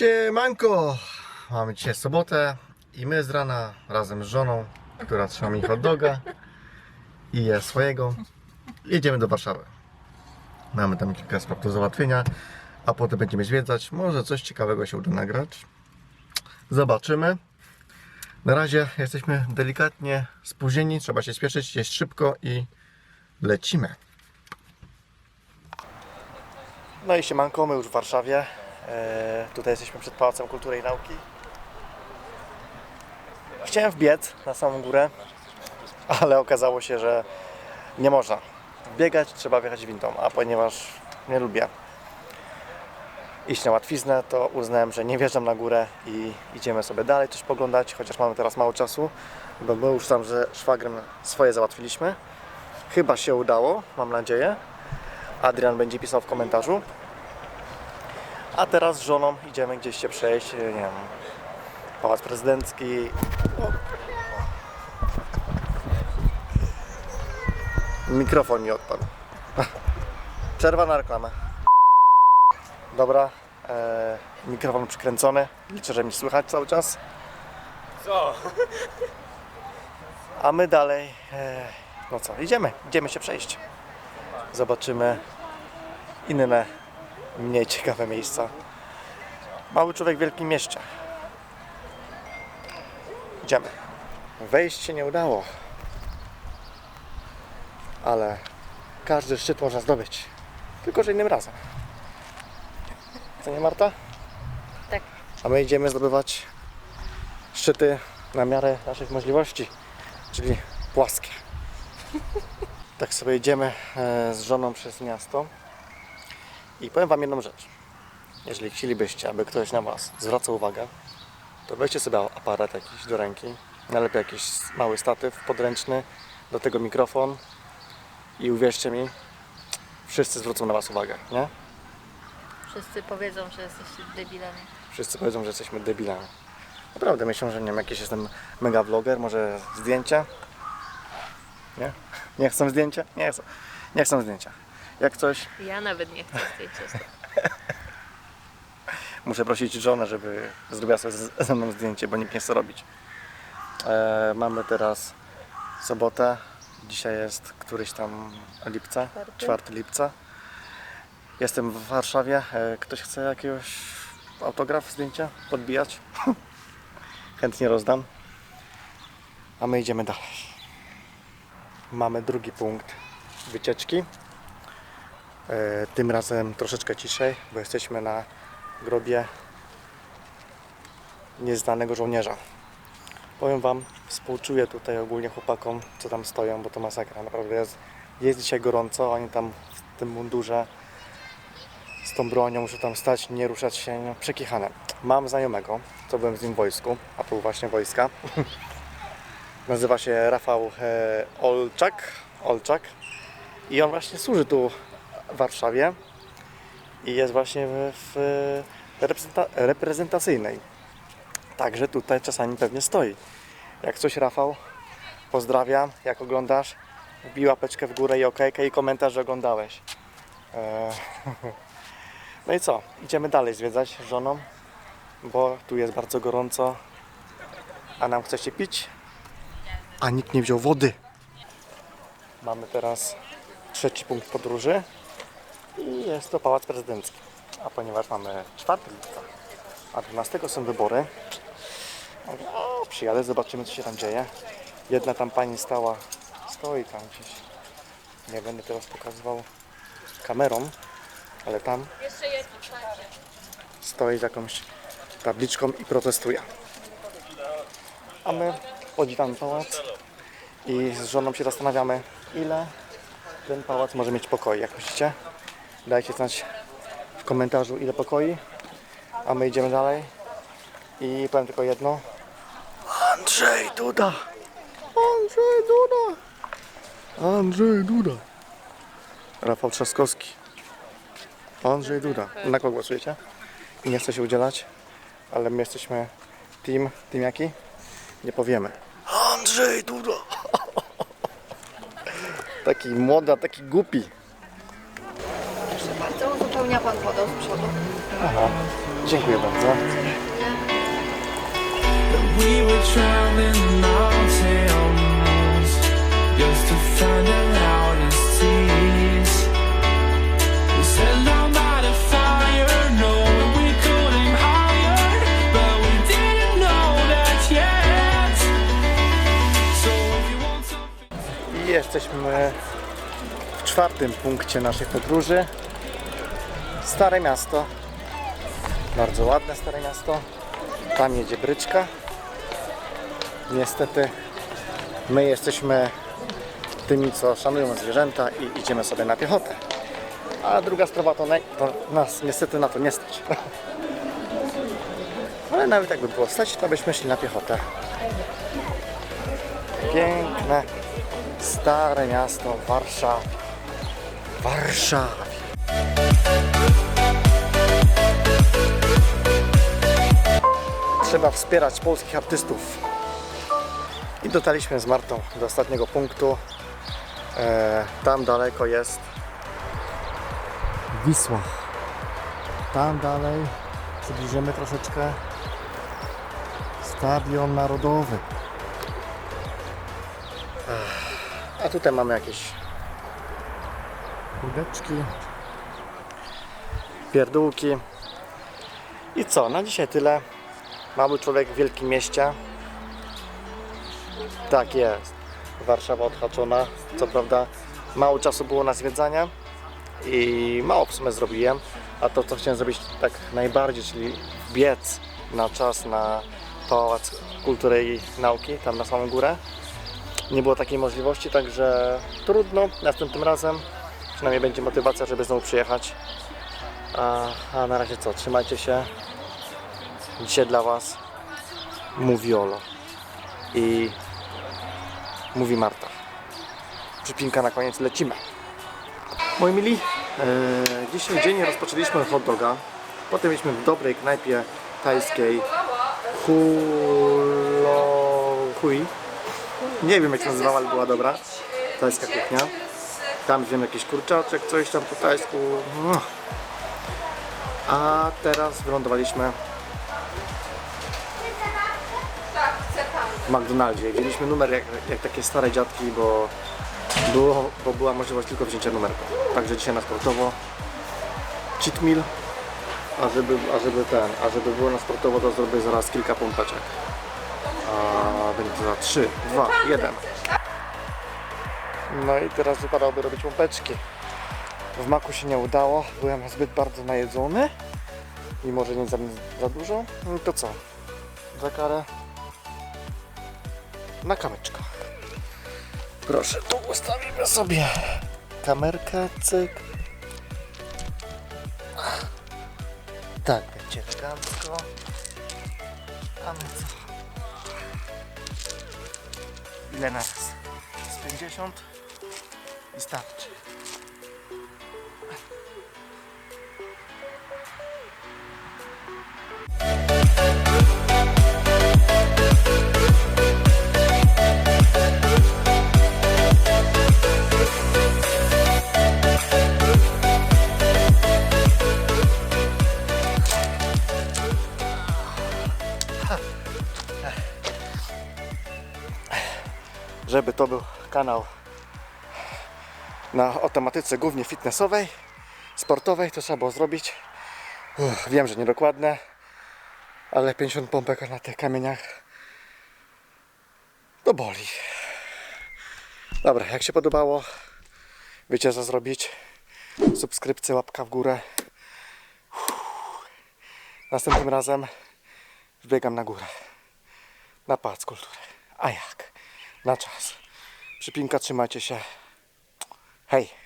Siemanko! Mamy dzisiaj sobotę i my z rana razem z żoną, która trzyma mi hot doga i je swojego, jedziemy do Warszawy. Mamy tam kilka spraw do załatwienia, a potem będziemy zwiedzać. Może coś ciekawego się uda nagrać. Zobaczymy. Na razie jesteśmy delikatnie spóźnieni, trzeba się spieszyć, jeść szybko i lecimy. No i siemanko, my już w Warszawie. E, tutaj jesteśmy przed Pałacem Kultury i Nauki. Chciałem wbiec na samą górę, ale okazało się, że nie można. Biegać trzeba wjechać windą, a ponieważ nie lubię iść na łatwiznę, to uznałem, że nie wjeżdżam na górę i idziemy sobie dalej coś poglądać, chociaż mamy teraz mało czasu, bo my już tam, że szwagrem swoje załatwiliśmy. Chyba się udało, mam nadzieję. Adrian będzie pisał w komentarzu. A teraz z żoną idziemy gdzieś się przejść, nie wiem, Pałac Prezydencki. Mikrofon mi odpadł. Przerwa na reklamę. Dobra, e, mikrofon przykręcony. Liczę, że mi słychać cały czas. Co? A my dalej, e, no co, idziemy, idziemy się przejść. Zobaczymy inne, mniej ciekawe miejsca. Mały człowiek w wielkim mieście. Idziemy. Wejść się nie udało. Ale każdy szczyt można zdobyć. Tylko, że innym razem. Co nie Marta? Tak. A my idziemy zdobywać szczyty na miarę naszych możliwości, czyli płaskie. Tak sobie idziemy e, z żoną przez miasto i powiem Wam jedną rzecz. Jeżeli chcielibyście, aby ktoś na Was zwracał uwagę, to weźcie sobie aparat jakiś do ręki, najlepiej jakiś mały statyw podręczny, do tego mikrofon i uwierzcie mi, wszyscy zwrócą na Was uwagę, nie? Wszyscy powiedzą, że jesteście debilami. Wszyscy powiedzą, że jesteśmy debilami. Naprawdę myślą, że nie wiem, jakiś jestem mega vloger, może zdjęcia? Nie? Nie chcą zdjęcia? Nie chcą. Nie chcą zdjęcia. Jak coś, Ja nawet nie chcę zdjęcia. muszę prosić żonę, żeby zrobiła sobie z- ze mną zdjęcie, bo nikt nie chce robić. E, mamy teraz sobotę. Dzisiaj jest któryś tam lipca, Czwarty. 4 lipca. Jestem w Warszawie. E, ktoś chce jakiegoś autograf, zdjęcia podbijać? Chętnie rozdam. A my idziemy dalej. Mamy drugi punkt wycieczki. E, tym razem troszeczkę ciszej, bo jesteśmy na grobie nieznanego żołnierza. Powiem Wam, współczuję tutaj ogólnie chłopakom, co tam stoją, bo to masakra. Naprawdę jest, jest dzisiaj gorąco, oni tam w tym mundurze z tą bronią muszą tam stać, nie ruszać się, no, przekichane. Mam znajomego, co byłem z nim w wojsku, a był właśnie wojska. Nazywa się Rafał e, Olczak, Olczak i on właśnie służy tu w Warszawie i jest właśnie w, reprezenta- reprezentacyjnej. Także tutaj czasami pewnie stoi. Jak coś Rafał, pozdrawiam, jak oglądasz, wbij łapeczkę w górę i okejkę i komentarz, że oglądałeś. Eee, No i co? Idziemy dalej zwiedzać z żoną, bo tu jest bardzo gorąco, a nam chce się pić, a nikt nie wziął wody. Mamy teraz trzeci punkt podróży i jest to Pałac Prezydencki. A ponieważ mamy 4 lipca, a 12 są wybory, mówię, o, przyjadę, zobaczymy co się tam dzieje. Jedna tam pani stała, stoi tam gdzieś. Nie będę teraz pokazywał kamerą, ale tam stoi z jakąś tabliczką i protestuje. A my podziwiamy pałac i z żoną się zastanawiamy, ile ten pałac może mieć pokoi. Jak myślicie? Dajcie znać w komentarzu, ile pokoi. A my idziemy dalej. I powiem tylko jedno. Andrzej Duda! Andrzej Duda! Andrzej Duda! Rafał Trzaskowski. Andrzej Duda. Na kogo głosujecie? Nie chcę się udzielać, ale my jesteśmy team. Team jaki? Nie powiemy. Andrzej Duda! Taki młody, taki głupi. Pan wodą z przodu. Aha. Dziękuję bardzo. We were traveling the mountains just to find out how to cease. We set down by the fire, knowing we could aim higher, but we didn't know that yet. So if you want something. I jesteśmy w czwartym punkcie naszej podróży. Stare miasto. Bardzo ładne stare miasto. Tam jedzie bryczka. Niestety my jesteśmy tymi, co szanują zwierzęta i idziemy sobie na piechotę. A druga sprawa to, to nas niestety na to nie stać. Ale nawet jakby było stać, to byśmy szli na piechotę. Piękne, stare miasto Warszawa. Warszawa. Trzeba wspierać polskich artystów. I dotarliśmy z Martą do ostatniego punktu. E, tam daleko jest Wisła. Tam dalej przybliżymy troszeczkę Stadion Narodowy. A tutaj mamy jakieś kurdeczki, pierdółki. I co? Na dzisiaj tyle. Mały człowiek w wielkim mieście. Tak jest. Warszawa odhaczona. Co prawda mało czasu było na zwiedzanie i mało w sumie zrobiłem. A to co chciałem zrobić tak najbardziej, czyli biec na czas na Pałac Kultury i Nauki, tam na samą górę. Nie było takiej możliwości, także trudno. Następnym razem przynajmniej będzie motywacja, żeby znowu przyjechać. A, a na razie co? Trzymajcie się. Dzisiaj dla Was mówi Olo i mówi Marta. Przypinka na koniec, lecimy. Moi mili, e, dzisiaj dzień rozpoczęliśmy hot doga. Potem byliśmy w dobrej knajpie tajskiej Hulo... Hui. Nie wiem jak się nazywała, ale była dobra. Tajska kuchnia. Tam wiem jakiś kurczaczek, coś tam po tajsku. A teraz wylądowaliśmy McDonaldzie. Wzięliśmy numer jak, jak takie stare dziadki, bo, było, bo była możliwość tylko wzięcia numerku. Także dzisiaj na sportowo cheat meal. A żeby, a żeby ten, a żeby było na sportowo, to zrobię zaraz kilka pompeczek. A będzie to za 3, 2, 1. No i teraz wypadałoby robić pompeczki. W maku się nie udało, byłem zbyt bardzo najedzony i może nie za, za dużo. No to co? Za karę na kamyczkach. Proszę, tu ustawimy sobie kamerkę, cyk. Tak, będzie elegancko. A my co? Ile na raz? Z 50 i to był kanał na, o tematyce głównie fitnessowej, sportowej, to trzeba było zrobić. Uff, wiem, że niedokładne, ale 50 pompek na tych kamieniach to boli. Dobra, jak się podobało, wiecie co zrobić. Subskrypcja, łapka w górę. Następnym razem wbiegam na górę. Na Pałac Kultury. A jak? Na czas. Przypinka, trzymajcie się. Hej!